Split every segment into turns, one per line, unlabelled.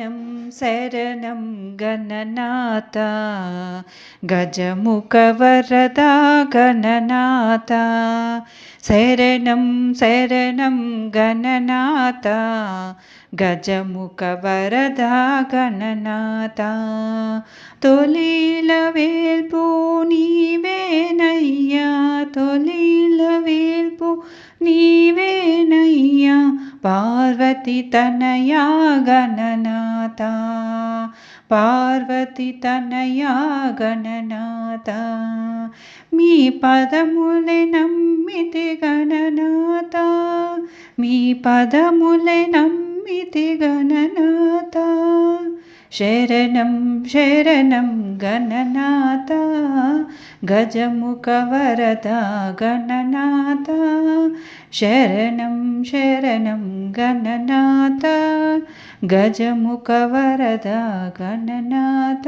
శరణం శరణం గణనాథ. గజముఖ వరద గణనాథ. శరణం శరణం గణనాథ. గజముఖ వరద గణనాథ. తొలిల వేల్పు నీవేనయ్యా. తొలిల వేల్పు నీవేనయ్యా. పార్వతి తనయా గణనాథ పార్వతి తనయా గణనాథ మీ పదములే నమ్మితి గణనాథ మీ పదములే నమ్మితి గణనాథ శరణం శరణం గణనాథ గజముఖవరద గణనాథ శరణం శరణం గణనాథ గజముఖ వరద గణనాథ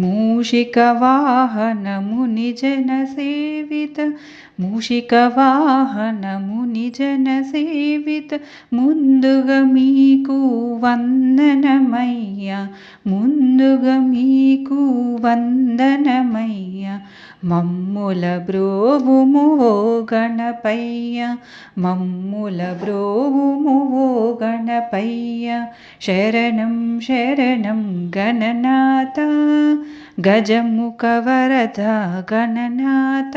मूषिकवाहनमुनिजनसेवित मूषिकवाहनमुनिजनसेवित मुन्दुगमीकु वन्दनमय्य मुन्दुगमीकु वन्दनमय्य వందనమయ్య ముందుగా మీకు వందనమయ్య మమ్ముల బ్రోవుము ఓ గణపయ్య మమ్ముల బ్రోవుము ఓ గణపయ్య శరణం శరణం గణనాథ గజముఖవరద గణనాథ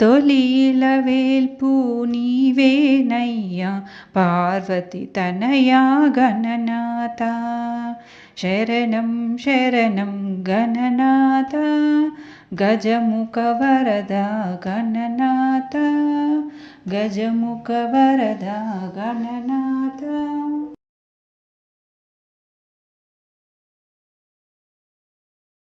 తొలిల వేల్పు నీవేనయ్యా పార్వతి తనయా గణనాథ శరణం శరణం గణనాథ गजमुखवरदा गणनाथ गजमुखवरदा गणनाथ।